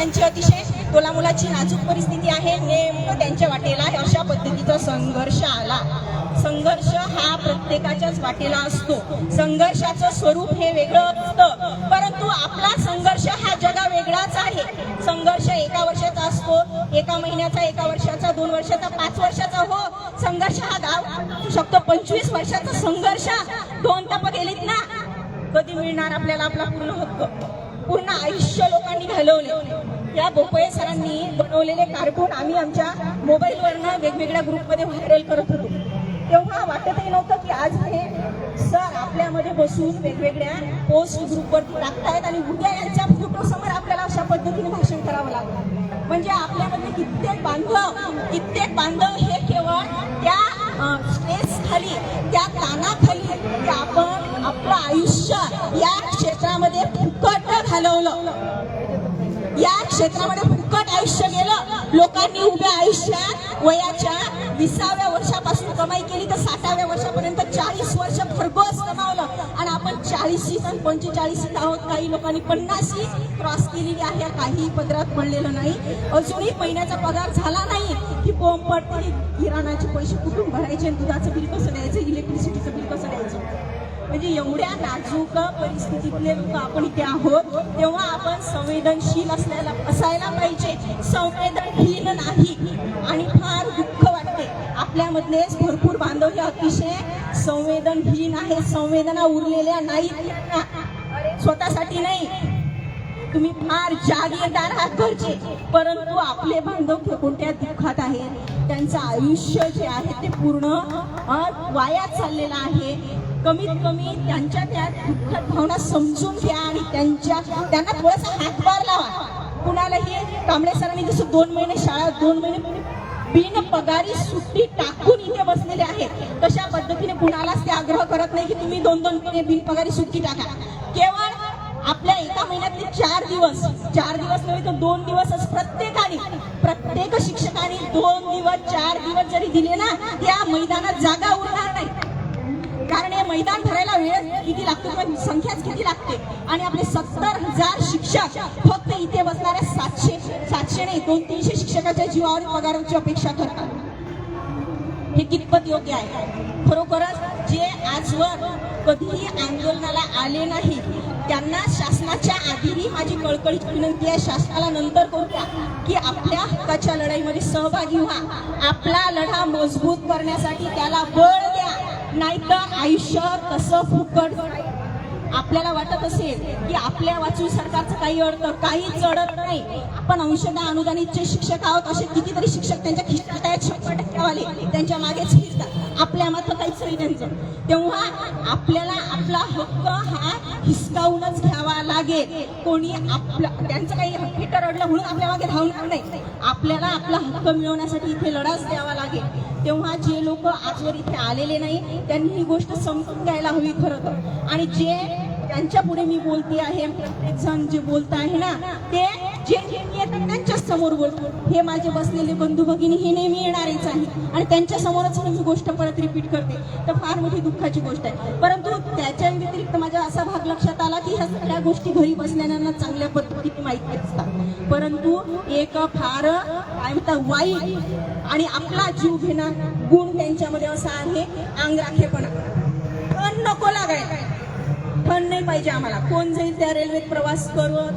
त्यांची अतिशय मुलाची नाजूक परिस्थिती आहे. नेमकं त्यांच्या वाटेला अशा पद्धतीचा संघर्ष आला. संघर्ष हा प्रत्येकाच्याच वाटेला असतो. संघर्षाचं स्वरूप हे वेगळं असतं. परंतु आपला संघर्ष हा जगा वेगळाच आहे. संघर्ष एका वर्षाचा असतो. एका महिन्याचा एका वर्षाचा दोन वर्षाचा पाच वर्षाचा हो. संघर्ष हा गाव शकतो पंचवीस वर्षाचा संघर्ष. दोन तप गेलीत ना. कधी मिळणार आपल्याला आपला पूर्ण हक्क? पूर्ण आयुष्य लोकांनी घालवले. या बोपये सरांनी बनवलेले कार्टून आम्ही आमच्या मोबाईलवरनं वेगवेगळ्या ग्रुपमध्ये व्हायरल करत होतो. तेव्हा वाटतही नव्हतं की आज हे सर आपल्यामध्ये बसून वेगवेगळ्या पोस्ट ग्रुपवरती टाकतायत आणि उद्या यांच्या फोटो समोर आपल्याला अशा पद्धतीने भाषण करावं लागलं. म्हणजे आपल्यामध्ये कित्येक बांधव कित्येक बांधव हे केवळ त्या स्ट्रेस खाली त्या ताणाखाली आपण आपलं आयुष्य या क्षेत्रामध्ये फुकट घालवलं. या क्षेत्रामध्ये फुकट आयुष्य गेलं. लोकांनी उभ्या आयुष्यात वयाच्या विसाव्या वर्षापासून कमाई केली तर साठाव्या वर्षापर्यंत चाळीस वर्ष भरघोस कमावलं. आणि आपण चाळीशी आणि पंचेचाळीस आहोत. काही लोकांनी पन्नासी क्रॉस केलेली आहे. काही पदरात पडलेलं नाही. अजूनही महिन्याचा पगार झाला नाही की बोंब पडते किराणाचे पैसे कुठून भरायचे आणि दुधाचं बिल कसं द्यायचं? इलेक्ट्रिसिटीचं बिल कसं द्यायचं? म्हणजे एवढ्या नाजूक परिस्थितीतले लोक आपण इथे आहोत तेव्हा आपण संवेदनशील असल्याला असायला पाहिजे. संवेदनहीन नाही. आणि फार दुःख वाटते. आपल्यामधलेच भरपूर बांधव हे अतिशय संवेदनहीन आहेत. संवेदना उरलेल्या नाहीत. स्वतःसाठी नाही. तुम्ही फार जागीरदार आहात घरचे. परंतु आपले बांधव कोणत्या दुःखात आहेत? त्यांचं आयुष्य जे आहे ते पूर्ण वाया चाललेलं आहे. कमीत कमी त्यांच्या त्या दुःखात भावना समजून घ्या आणि त्यांच्या त्यांना थोडासा हातभार लावा. कुणालाही कांबळे सरांनी जसं दोन महिने शाळा दोन महिने बिन पगारी सुट्टी टाकून इथे बसलेले आहेत तशा पद्धतीने कुणालाच ते आग्रह करत नाही की तुम्ही दोन दोन महिने बिन पगारी सुट्टी टाका. केवळ आपल्या एका महिन्यातले चार दिवस चार दिवस नव्हे तर दोन दिवसच प्रत्येकाने प्रत्येक शिक्षकाने दोन दिवस चार दिवस जरी दिले ना त्या मैदानात जागा उरणार नाही. कारण हे मैदान भरायला वेळ किती लागतो पण संख्याच किती लागते? आणि आपले सत्तर हजार शिक्षक फक्त इथे बसणाऱ्या सातशे सातशे नाही दोन तीनशे शिक्षकाच्या जीवावर पगाराची अपेक्षा करतात. हे कितपत योग्य आहे? खरोखरच जे आजवर कधीही आंदोलनाला आले नाही त्यांना शासनाच्या आधीही माझी कळकळीची विनंती आहे शासनाला नंतर करूया की आपल्या हक्काच्या लढाईमध्ये सहभागी व्हा. आपला लढा मजबूत करण्यासाठी त्याला बळ नाहीतर आयुष्य कसं फुकट आपल्याला वाटत असेल की आपल्या वाचून सरकारचं काही अर्थ काहीच अडत नाही. आपण अंशदा अनुदानितचे शिक्षक आहोत असे कितीतरी शिक्षक त्यांच्या खिशात शंभर टक्केवाले त्यांच्या मागेच फिरतात आपल्या मात्र काहीच नाही त्यांचं. तेव्हा आपल्याला आपला हक्क हा हिसकावूनच घ्यावा लागेल. कोणी आपला त्यांचं काही हक्की अडलं म्हणून आपल्या मागे धावणार नाही? आपल्याला आपला हक्क मिळवण्यासाठी इथे लढाच द्यावा लागेल. तेव्हा जे लोक आजवर इथे आलेले नाही त्यांनी ही गोष्ट समजून घ्यायला हवी खरं तर. आणि जे त्यांच्या पुढे मी बोलते आहे प्रत्येक जण जे बोलत आहे ना ते जे नेहमी येतात त्यांच्याच समोर बोलतो हे माझे बसलेले बंधू भगिनी हे नेहमी येणारेच आहे. आणि त्यांच्या समोरच मी गोष्ट परत रिपीट करते. तर फार मोठी दुःखाची गोष्ट आहे. परंतु त्याच्या व्यतिरिक्त माझ्या असा भाग लक्षात आला की ह्या सगळ्या गोष्टी घरी बसलेल्यांना चांगल्या पद्धतीने माहिती असतात. परंतु एक फार काय म्हणतात वाईट आणि आपला जीव घेणार गुण त्यांच्यामध्ये असा आहे अंग राखेपणा पण नको लागायला. पण नाही पाहिजे आम्हाला. कोण जाईल त्या रेल्वेत प्रवास करत?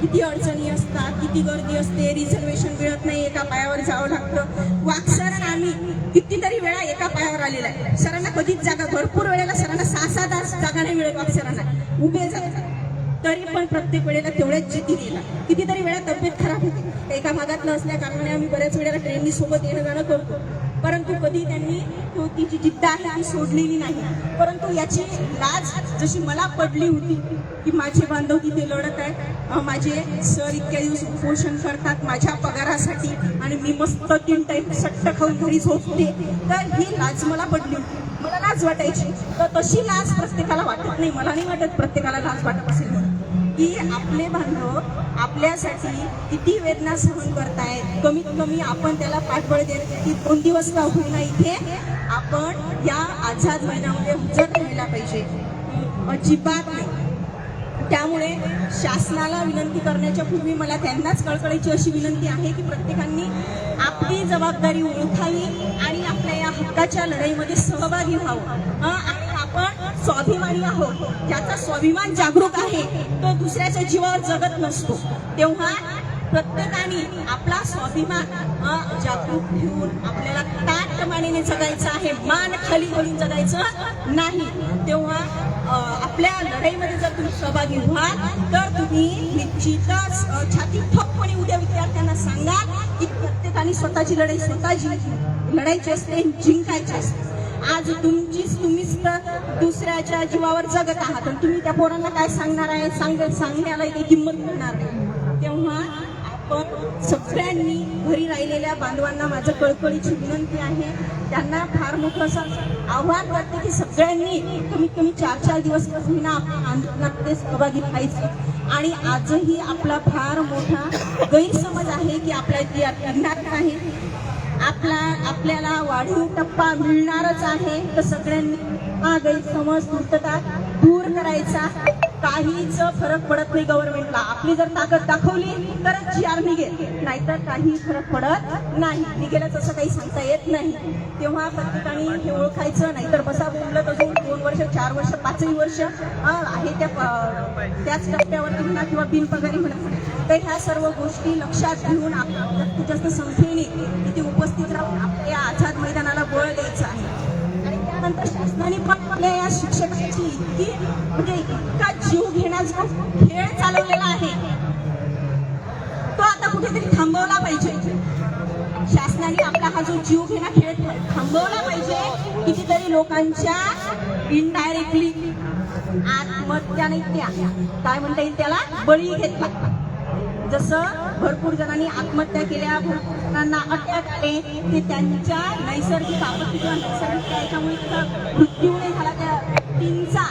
किती अडचणी असतात किती गर्दी असते रिझर्वेशन मिळत नाही एका पायावर जावं लागतं. वाकसरण आम्ही कितीतरी वेळा एका पायावर आलेला आहे. सरांना कधीच जागा भरपूर वेळेला सरांना सहा सहा तास जागा नाही मिळत वाकसरांना. उभे जातात तरी पण प्रत्येक वेळेला तेवढ्याच जिद्दी गेला कितीतरी वेळा तब्येत खराब होती. एका भागातलं असल्या कारणाने आम्ही बऱ्याच वेळेला ट्रेननी सोबत येणं जाणं करतो. परंतु कधी त्यांनी तो ती जी जिद्द आहे ती सोडलेली नाही. परंतु याची लाज जशी मला पडली होती की माझे बांधव तिथे लढत आहेत माझे सर इतक्या दिवस उपोषण करतात माझ्या पगारासाठी आणि मी मस्त तीन टाईम सट्ट खाऊन घरी झोपते तर ही लाज मला पडली होती. मला लाज वाटायची. तर तशी लाज प्रत्येकाला वाटत नाही. मला नाही वाटत प्रत्येकाला लाज वाटत असेल की आपले बांधव आपल्यासाठी किती वेदना सहन करतायत? कमीत कमी आपण त्याला पाठबळ देण्यासाठी दोन दिवस का होईना इथे आपण या आझाद महिन्यामध्ये हजर राहायला पाहिजे. अजिबात नाही. त्यामुळे शासनाला विनंती करण्याच्या पूर्वी मला त्यांनाच कळकळीची अशी विनंती आहे की प्रत्येकाने आपली जबाबदारी ओळखावी आणि आपल्या या हक्काच्या लढाईमध्ये सहभागी व्हावं. आपण स्वाभिमानी आहोत. ज्याचा स्वाभिमान जागरूक आहे तो दुसऱ्याच्या जीवावर जगत नसतो. तेव्हा प्रत्येकाने आपला स्वाभिमान जागरूक ठेवून आपल्याला ताटमानेने जगायचं आहे मान खाली करून जगायचं नाही. तेव्हा आपल्या लढाईमध्ये जर तुम्ही सहभागी व्हाल तर तुम्ही निश्चितच छाती ठोकपणे उद्या विद्यार्थ्यांना सांगा की प्रत्येकाने स्वतःची लढाई स्वतःची लढायची असते जिंकायची असते. आज तुमचीच तुम्हीच तर दुसऱ्याच्या जीवावर जगत आहात. आणि तुम्ही त्या पोरांना काय सांगणार आहे? सांग सांगण्याला काही किंमत मिळणार नाही. तेव्हा आपण सगळ्यांनी घरी राहिलेल्या बांधवांना माझं कळकळीची विनंती आहे. त्यांना फार मोठं असं आव्हान वाटते की सगळ्यांनी कमीत कमी चार चार दिवस होईना आपल्या आंदोलनामध्ये सहभागी व्हायचं. आणि आजही आपला फार मोठा गैरसमज आहे की आपल्या विद्यार्थी आहे. नाही आपल्याला वाढीव टप्पा मिळणारच आहे. तर सगळ्यांनी हा गैरसमज पूर्तता दूर करायचा. काहीच फरक पडत नाही गव्हर्नमेंटला आपली जर ताकद दाखवली तरच जी आर निघेल. नाहीतर काही फरक पडत नाही. निघेलच असं काही सांगता येत नाही. तेव्हा प्रत्येकाने हे ओळखायचं नाहीतर बसा बोललं अजून दोन वर्ष चार वर्ष पाचही वर्ष आहे त्या प- त्याच टप्प्यावरती म्हणा किंवा बिनपगारी म्हणा. तर ह्या सर्व गोष्टी लक्षात घेऊन आपण जास्त संख्येने तिथे उपस्थित राहून आणि शासनाने पण आपल्या या शिक्षकांची इतकी म्हणजे इतका जीव घेण्याचा खेळ चालवलेला आहे. तो आता कुठेतरी थांबवला पाहिजे. शासनाने आपला हा जो जीव घेणा खेळ थांबवला पाहिजे. कितीतरी लोकांच्या इनडायरेक्टली आत्महत्या नाही त्या. काय म्हणता येईल त्याला? बळी घेतला जसं भरपूर जणांनी आत्महत्या केल्या भरपूर जणांना अटॅक आले ते त्यांच्या नैसर्गिक आपत्ती किंवा नैसर्गिक त्याच्यामुळे मृत्यू नाही झाला त्या व्यक्तींचा.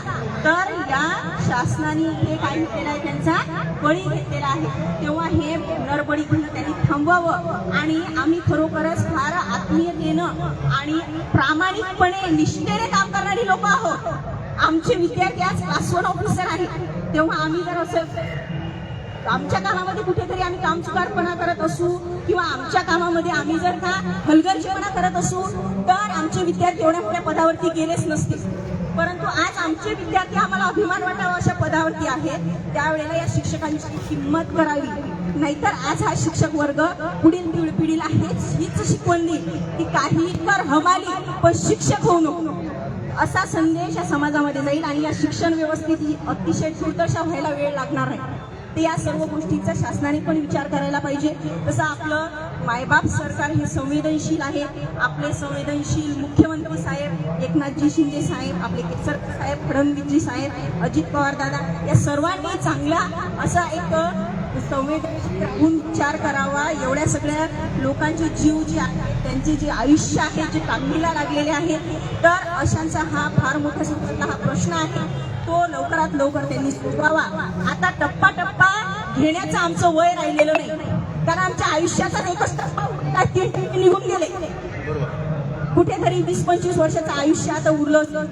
तर या शासनाने हे काय केलं आहे त्यांचा बळी घेतलेला आहे. तेव्हा हे पुनर्बळी घेणं त्यांनी थांबवावं आणि आम्ही खरोखरच फार आत्मीयतेनं आणि प्रामाणिकपणे निष्ठेने काम करणारी लोक आहोत. आमचे विद्यार्थी आज क्लास वन ऑफिसर आहेत. तेव्हा आम्ही जर असं आमच्या कामामध्ये कुठेतरी आम्ही कामचुकारपणा करत असू किंवा आमच्या कामामध्ये आम्ही जर का हलगर्जीपणा करत असू तर आमचे विद्यार्थी एवढ्या मोठ्या पदावरती गेलेच नसतील. परंतु आज आमचे विद्यार्थी आम्हाला अभिमान वाटावा अशा पदावरती आहेत. त्यावेळेला या शिक्षकांची किंमत करावी. नाहीतर आज हा शिक्षक वर्ग पुढील पिढीला हेच हीच शिकवण देईल की काही कर हमाली पण शिक्षक होऊ नको. असा संदेश या समाजामध्ये जाईल आणि या शिक्षण व्यवस्थेत ही अतिशय दुर्दशा व्हायला वेळ लागणार आहे. ते या सर्व गोष्टींचा शासनाने पण विचार करायला पाहिजे. तसं आपलं मायबाप सरकार हे संवेदनशील आहे. आपले संवेदनशील मुख्यमंत्री साहेब एकनाथजी शिंदे साहेब आपले केसर साहेब फडणवीसजी साहेब अजित पवार दादा या सर्वांनी चांगला असा एक संवेदनशील राहून विचार करावा. एवढ्या सगळ्या लोकांचे जीव जे आहेत त्यांचे जे आयुष्य आहे जे काढणीला लागलेले आहे तर अशांचा हा फार मोठा सुद्धा हा प्रश्न आहे. तो लवकरात लवकर त्यांनी सोडवावा. आता टप्पा टप्पा घेण्याचं आमचं वय राहिलेलं नाही. कारण आमच्या आयुष्याचा एकच टप्पा निघून गेले. कुठेतरी वीस पंचवीस वर्षाचं आयुष्य आता उरलं. असलं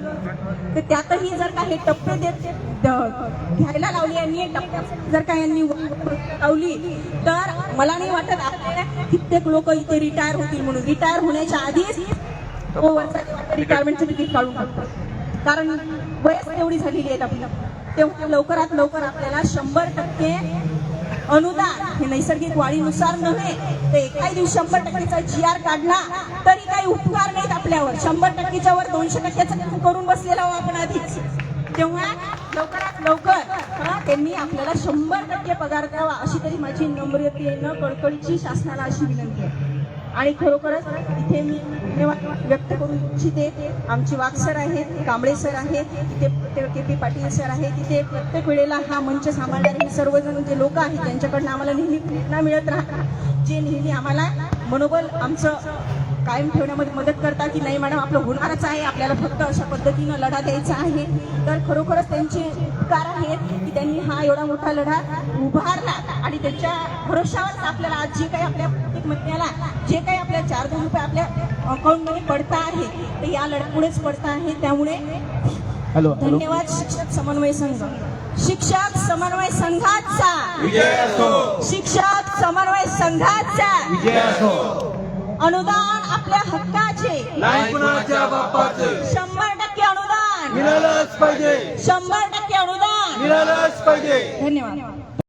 तर त्यातही जर का हे टप्पे देत घ्यायला लावली यांनी टप्प्यात जर का यांनी लावली तर मला नाही वाटत आपल्या कित्येक लोक इथे रिटायर होतील म्हणून. रिटायर होण्याच्या आधीच तो वर्षाच्या रिटायरमेंटचं तिकीट काढून कारण वयच तेवढी झालेली आहेत आपली तेव्हा लवकरात लवकर आपल्याला शंभर टक्के अनुदान हे नैसर्गिक वाढीनुसार नव्हे ते एकाही दिवशी शंभर टक्केचा जी आर काढला तरी काही उपकार नाहीत आपल्यावर. शंभर टक्केच्या वर दोनशे टक्क्याचं करून बसलेला आहो आपण आधीच. तेव्हा लवकरात लवकर त्यांनी आपल्याला शंभर टक्के पगार द्यावा अशी तरी माझी नम्रतेनं कळकळीची शासनाला अशी विनंती आहे. आणि खरोखरच इथे मी धन्यवाद व्यक्त करू इच्छिते. आमचे वाघ सर आहेत कांबळे सर आहेत तिथे के पी पाटील सर आहे तिथे प्रत्येक वेळेला हा मंच सांभाळणारे हे सर्वजण जे लोक आहेत त्यांच्याकडनं आम्हाला नेहमी प्रेरणा मिळत राहतात. जे नेहमी आम्हाला मनोबल आमचं कायम ठेवण्यामध्ये मदत करतात की नाही मॅडम? आपलं होणारच आहे. आपल्याला फक्त अशा पद्धतीनं लढा द्यायचा आहे. तर खरोखरच त्यांचे उपकार आहेत की त्यांनी हा एवढा मोठा लढा उभारला आणि त्याच्या भरोशावर आपल्याला आज जे काही आपल्या प्रत्येक महिन्याला जे काही आपल्या चार दोन रुपये आपल्या अकाउंटमध्ये पडता आहे तर या लढ्यापुढेच पडता आहे. त्यामुळे धन्यवाद शिक्षक समन्वय संघ. शिक्षक समन्वय संघाचा. विजय असो. शिक्षक समन्वय संघाचा. विजय असो. अनुदान आपल्या हक्काचे. नाही कुणाच्या बापाचे. शंभर टक्के अनुदान. मिळालंच पाहिजे. शंभर टक्के अनुदान. मिळालंच पाहिजे. धन्यवाद.